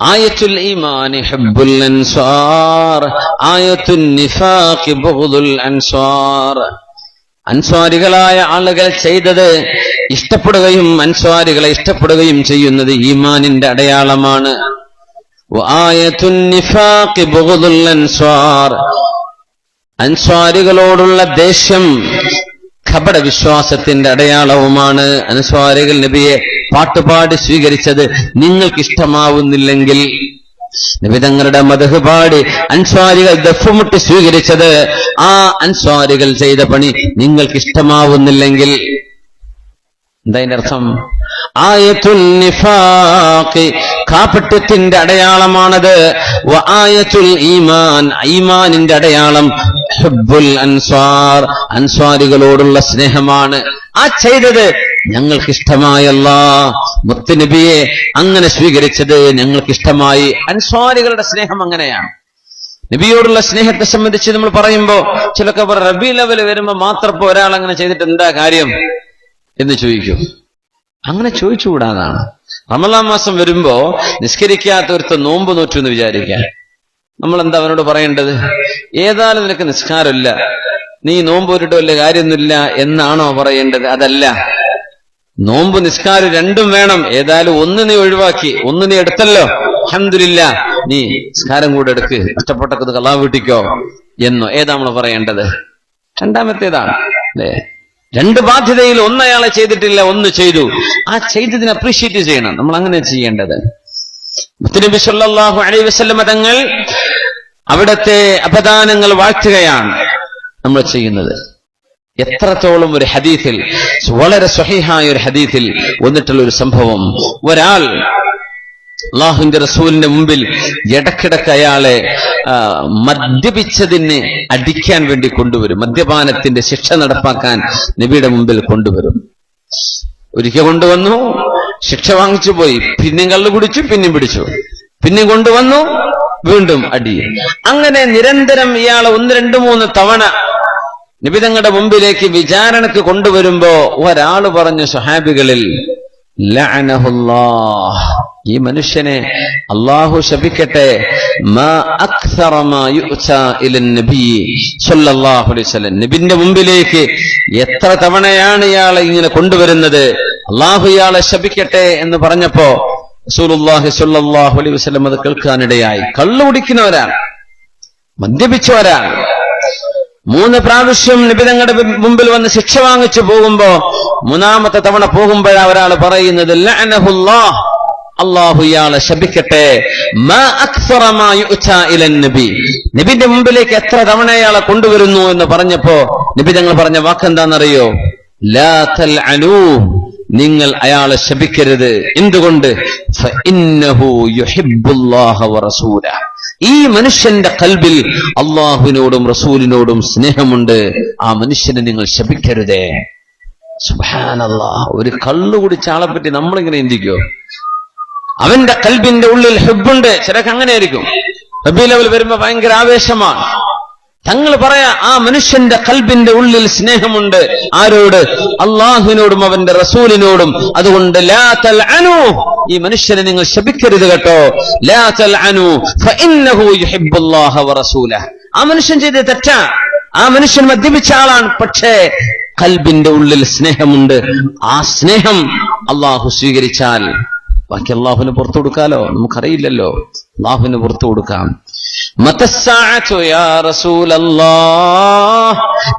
ആയത്തുൽ ഈമാനി ഹബ്ബുൽ അൻസ്വാർ ആയത്തുൽ നിഫാഖി ബുഗ്ദുൽ അൻസ്വാർ അൻസ്വാരികളായ ആളുകൾ ചെയ്തത് ഇഷ്ടപ്പെടുകയും അൻസ്വാരികളെ ഇഷ്ടപ്പെടുകയും ചെയ്യുന്നത് ഈമാനിന്റെ അടയാളമാണ്. അൻസ്വാരികളോടുള്ള ദേഷ്യം ഖബട വിശ്വാസത്തിന്റെ അടയാളവുമാണ്. അൻസ്വാരികൾ നബിയെ പാട്ടുപാടി സ്വീകരിച്ചത് നിങ്ങൾക്ക് ഇഷ്ടമാവുന്നില്ലെങ്കിൽ നബി തങ്ങളുടെ മതഹ് പാടി അൻസ്വാരികൾ ദഫുമുട്ടി സ്വീകരിച്ചത് ആ അൻസ്വാരികൾ ചെയ്ത പണി നിങ്ങൾക്ക് ഇഷ്ടമാവുന്നില്ലെങ്കിൽ എന്താ അതിന്റെ അർത്ഥം? ആയത്തുൽ കാപട്യത്തിന്റെ അടയാളമാണത്. ഈമാൻ ഈമാനിന്റെ അടയാളം ഹുബ്ബുൽ അൻസ്വാർ അൻസ്വാരികളോടുള്ള സ്നേഹമാണ്. ആ ചെയ്തത് ഞങ്ങൾക്ക് ഇഷ്ടമായല്ല മുത്തുനബിയെ അങ്ങനെ സ്വീകരിച്ചത് ഞങ്ങൾക്കിഷ്ടമായി. അൻസ്വാരികളുടെ സ്നേഹം അങ്ങനെയാണ്. നബിയോടുള്ള സ്നേഹത്തെ സംബന്ധിച്ച് നമ്മൾ പറയുമ്പോ ചിലൊക്കെ റബി ലെവൽ വരുമ്പോ മാത്രം ഒരാൾ അങ്ങനെ ചെയ്തിട്ട് എന്താ കാര്യം? എന്ന് ചോദിക്കും. അങ്ങനെ ചോദിച്ചുകൂടാതാണ്. റമലാം മാസം വരുമ്പോ നിസ്കരിക്കാത്ത ഒരുത്ത നോമ്പ് നോറ്റു എന്ന് വിചാരിക്കാൻ നമ്മൾ എന്താ അവനോട് പറയേണ്ടത്? ഏതായാലും നിനക്ക് നിസ്കാരമില്ല. നീ നോമ്പ് ഒരിട്ട് വല്ല കാര്യമൊന്നുമില്ല എന്നാണോ പറയേണ്ടത്? അതല്ല. നോമ്പ് നിസ്കാരം രണ്ടും വേണം. ഏതായാലും ഒന്ന് നീ ഒഴിവാക്കി. ഒന്ന് നീ എടുത്തല്ലോ. അഹമ്മദില്ല നീ നിസ്കാരം കൂടെ എടുക്ക്. ഇഷ്ടപ്പെട്ടത് കലാ വീട്ടിക്കോ എന്നോ. ഏതാ നമ്മൾ പറയേണ്ടത്? രണ്ടാമത്തേതാണ്. അല്ലേ രണ്ട് ബാധ്യതയിൽ ഒന്ന് അയാളെ ചെയ്തിട്ടില്ല ഒന്ന് ചെയ്തു. ആ ചെയ്തതിനെ അപ്രീഷിയേറ്റ് ചെയ്യണം. നമ്മൾ അങ്ങനെ ചെയ്യേണ്ടത്. മുത്തനബി അലൈഹി വസല്ലമ തങ്ങൾ അവിടത്തെ അപദാനങ്ങൾ വാഴ്ത്തുകയാണ് നമ്മൾ ചെയ്യുന്നത്. എത്രത്തോളം ഒരു ഹദീസിൽ വളരെ സ്വഹിഹായ ഒരു ഹദീസിൽ വന്നിട്ടുള്ള ഒരു സംഭവം. ഒരാൾ അള്ളാഹുവിന്റെ റസൂലിന്റെ മുമ്പിൽ ഇടക്കിടക്ക് അയാളെ മദ്യപിച്ചതിനെ അടിക്കാൻ വേണ്ടി കൊണ്ടുവരും. മദ്യപാനത്തിന്റെ ശിക്ഷ നടപ്പാക്കാൻ നബിയുടെ മുമ്പിൽ കൊണ്ടുവരും. ഒരിക്കൽ കൊണ്ടുവന്നു ശിക്ഷ വാങ്ങിച്ചു പോയി. പിന്നെയും കള്ളു കുടിച്ചു പിന്നെയും പിടിച്ചു. പിന്നെയും കൊണ്ടുവന്നു വീണ്ടും അടി. അങ്ങനെ നിരന്തരം ഇയാളെ ഒന്ന് രണ്ട് മൂന്ന് തവണ നിബിതങ്ങളുടെ മുമ്പിലേക്ക് വിചാരണക്ക് കൊണ്ടുവരുമ്പോ ഒരാൾ പറഞ്ഞു സഹാബികളിൽ ലഅനഹുല്ലാഹ്. ഈ മനുഷ്യനെ അള്ളാഹു ശപിക്കട്ടെ. നബിന്റെ മുമ്പിലേക്ക് എത്ര തവണയാണ് ഇയാളെ ഇങ്ങനെ കൊണ്ടുവരുന്നത്? അള്ളാഹു ഇയാളെ ശപിക്കട്ടെ എന്ന് പറഞ്ഞപ്പോ റസൂലുള്ളാഹി സുല്ലാഹു അലൈഹി വസല്ലം അത് കേൾക്കാനിടയായി. കള്ളു കുടിക്കുന്നവരാണ്. മദ്യപിച്ചവരാണ്. മൂന്ന് പ്രാവശ്യം നിബിതങ്ങളുടെ മുമ്പിൽ വന്ന് ശിക്ഷ വാങ്ങിച്ചു പോകുമ്പോ മൂന്നാമത്തെ തവണ പോകുമ്പോഴാണ് ഒരാൾ പറയുന്നത് ലഅനഹുല്ലാഹ്. അള്ളാഹു ഇയാളെ ശപിക്കട്ടെ. നബിന്റെ മുമ്പിലേക്ക് എത്ര തവണ ഇയാളെ കൊണ്ടുവരുന്നു എന്ന് പറഞ്ഞപ്പോ നബി ഞങ്ങൾ പറഞ്ഞ വാക്കെന്താണെന്നറിയോ? ലാ തൽഅനൂ നിങ്ങൾ അയാളെ ശപിക്കരുത്. എന്തുകൊണ്ട്? ഈ മനുഷ്യന്റെ കൽബിൽ അള്ളാഹുവിനോടും റസൂലിനോടും സ്നേഹമുണ്ട്. ആ മനുഷ്യനെ നിങ്ങൾ ശപിക്കരുതേ. സുബാനല്ലാ ഒരു കള്ളു കുടിച്ച ആളെ പറ്റി നമ്മളിങ്ങനെ ചിന്തിക്കോ അവന്റെ കൽബിന്റെ ഉള്ളിൽ ഹെബുണ്ട് ചിലക്ക് അങ്ങനെ ആയിരിക്കും റബി ലെവൽ വരുമ്പോ ഭയങ്കര ആവേശമാണ്. തങ്ങൾ പറയാ ആ മനുഷ്യന്റെ കൽബിന്റെ ഉള്ളിൽ സ്നേഹമുണ്ട്. ആരോട്? അള്ളാഹുവിനോടും അവന്റെ റസൂലിനോടും. അതുകൊണ്ട് ലാ തൽഅനൂ. ഈ മനുഷ്യനെ നിങ്ങൾ ശപിക്കരുത് കേട്ടോ. ലാ യുഹിബ്ബുല്ലാഹ വറസൂലഹ്. ആ മനുഷ്യൻ ചെയ്ത തെറ്റാ. ആ മനുഷ്യൻ മദ്യപിച്ച ആളാണ്. പക്ഷേ കൽബിന്റെ ഉള്ളിൽ സ്നേഹമുണ്ട്. ആ സ്നേഹം അള്ളാഹു സ്വീകരിച്ചാൽ ബാക്കി അള്ളാഹുവിന് പുറത്തു കൊടുക്കാലോ? നമുക്കറിയില്ലല്ലോ. അള്ളാഹുവിന് പുറത്തു കൊടുക്കാം.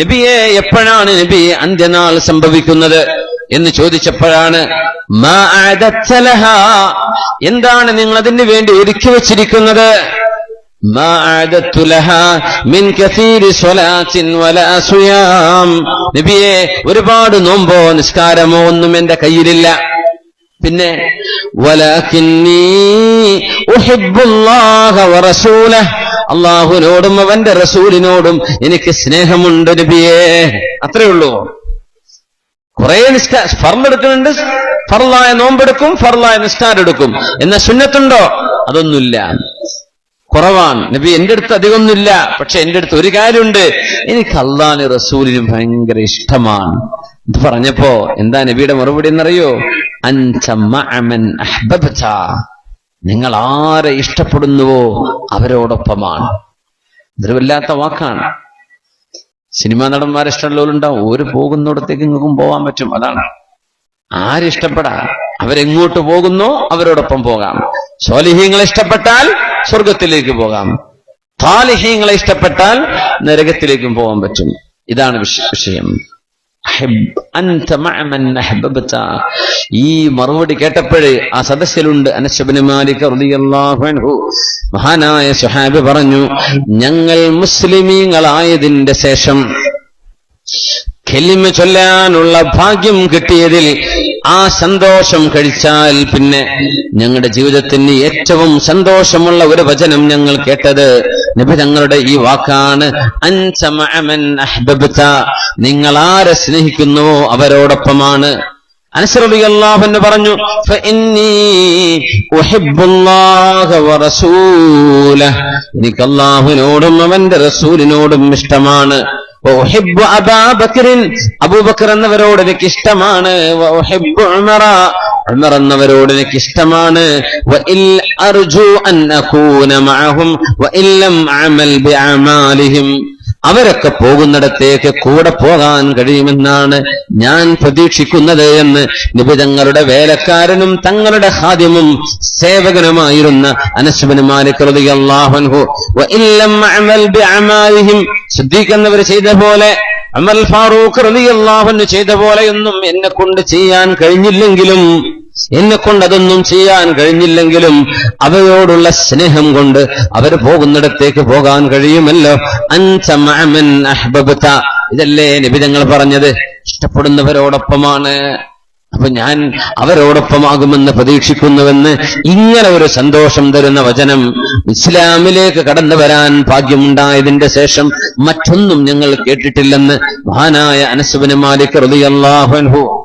നബിയെ എപ്പോഴാണ് നബി അന്ത്യനാൾ സംഭവിക്കുന്നത് എന്ന് ചോദിച്ചപ്പോഴാണ് എന്താണ് നിങ്ങൾ അതിന് വേണ്ടി ഒരുക്കി വച്ചിരിക്കുന്നത്. നബിയെ ഒരുപാട് നോമ്പോ നിസ്കാരമോ ഒന്നും എന്റെ കയ്യിലില്ല. പിന്നെ അള്ളാഹുനോടും അവന്റെ റസൂലിനോടും എനിക്ക് സ്നേഹമുണ്ട് നബിയേ. അത്രേ ഉള്ളൂ. കുറെ നിസ്കാ ഫർമെടുക്കുന്നുണ്ട് ഫർലായ നോമ്പെടുക്കും ഫർലായ നിസ്കാരം എടുക്കും എന്ന സുന്നത്തുണ്ടോ? അതൊന്നുമില്ല. കുറവാണ്. നബി എന്റെ അടുത്ത് അധികമൊന്നുമില്ല. പക്ഷെ എന്റെ അടുത്ത് ഒരു കാര്യമുണ്ട്. എനിക്ക് അള്ളാന് റസൂലിനും ഭയങ്കര ഇഷ്ടമാണ്. ഇത് പറഞ്ഞപ്പോ എന്താ നബിയുടെ മറുപടി എന്നറിയോ? നിങ്ങൾ ആരെ ഇഷ്ടപ്പെടുന്നുവോ അവരോടൊപ്പമാണ്. ഇതൊരു വാക്കാണ്. സിനിമാ നടന്മാരെ ഇഷ്ടമുള്ളവരുണ്ടാവും ഒരു പോകുന്നിടത്തേക്ക് നിങ്ങൾക്കും പോകാൻ പറ്റും അതാണ്. ആരിഷ്ടപ്പെടാ അവരെങ്ങോട്ട് പോകുന്നോ അവരോടൊപ്പം പോകാം. സ്വാലിഹ്യങ്ങളെ ഇഷ്ടപ്പെട്ടാൽ സ്വർഗത്തിലേക്ക് പോകാം. താലിഹ്യങ്ങളെ ഇഷ്ടപ്പെട്ടാൽ നരകത്തിലേക്കും പോകാൻ പറ്റും. ഇതാണ് വിഷയം. ഈ മറുപടി കേട്ടപ്പോഴേ ആ സദസ്സിലുണ്ട് അനശബിന് മാലിക് മഹാനായ സുഹാബി പറഞ്ഞു ഞങ്ങൾ മുസ്ലിമീങ്ങളായതിന്റെ ശേഷം കെലിമ ചൊല്ലാനുള്ള ഭാഗ്യം കിട്ടിയതിൽ ആ സന്തോഷം കഴിച്ചാൽ പിന്നെ ഞങ്ങളുടെ ജീവിതത്തിന് ഏറ്റവും സന്തോഷമുള്ള ഒരു വചനം ഞങ്ങൾ കേട്ടത് നബി തങ്ങളുടെ ഈ വാക്കാണ് നിങ്ങൾ ആരെ സ്നേഹിക്കുന്നുവോ അവരോടൊപ്പമാണ്. പറഞ്ഞു "ഫഇന്നീ ഉഹിബ്ബുല്ലാഹ വറസൂലഹ്." എനിക്ക് അള്ളാഹുവിനോടും അവന്റെ റസൂലിനോടും ഇഷ്ടമാണ്. അബൂബക്കർ എന്നവരോട് എനിക്ക് ഇഷ്ടമാണ് എന്നവരോട് എനിക്ക് ഇഷ്ടമാണ് അർജു അൻ അവരൊക്കെ പോകുന്നിടത്തേക്ക് കൂടെ പോകാൻ കഴിയുമെന്നാണ് ഞാൻ പ്രതീക്ഷിക്കുന്നത് എന്ന് നിബിതങ്ങളുടെ വേലക്കാരനും തങ്ങളുടെ ഹാദ്യമും സേവകനുമായിരുന്ന ശ്രദ്ധിക്കുന്നവർ ചെയ്ത പോലെ അമൽ ഫാറൂഖ് റളിയല്ലാഹു അൻഹു ചെയ്ത പോലെയൊന്നും എന്നെ കൊണ്ട് ചെയ്യാൻ കഴിഞ്ഞില്ലെങ്കിലും എന്നെ കൊണ്ട് അതൊന്നും ചെയ്യാൻ കഴിഞ്ഞില്ലെങ്കിലും അവയോടുള്ള സ്നേഹം കൊണ്ട് അവർ പോകുന്നിടത്തേക്ക് പോകാൻ കഴിയുമല്ലോ. അൻത മഅമൻ അഹ്ബബ്ത. ഇതല്ലേ നിബിതങ്ങൾ പറഞ്ഞത്? ഇഷ്ടപ്പെടുന്നവരോടൊപ്പമാണ്. അപ്പൊ ഞാൻ അവരോടൊപ്പമാകുമെന്ന് പ്രതീക്ഷിക്കുന്നുവെന്ന് ഇങ്ങനെ ഒരു സന്തോഷം തരുന്ന വചനം ഇസ്ലാമിലേക്ക് കടന്നു വരാൻ ഭാഗ്യമുണ്ടായതിന്റെ ശേഷം മറ്റൊന്നും ഞങ്ങൾ കേട്ടിട്ടില്ലെന്ന് മഹാനായ അനസുബിന് മാലിക് റളിയല്ലാഹു അൻഹു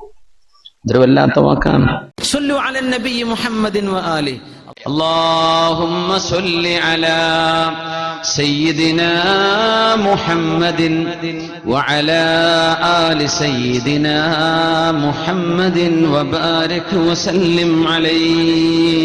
ഇതൊരു വല്ലാത്ത വാക്കാണ് صلوا على النبي محمد وآله اللهم صل على سيدنا محمد وعلى آل سيدنا محمد وبارك وسلم عليه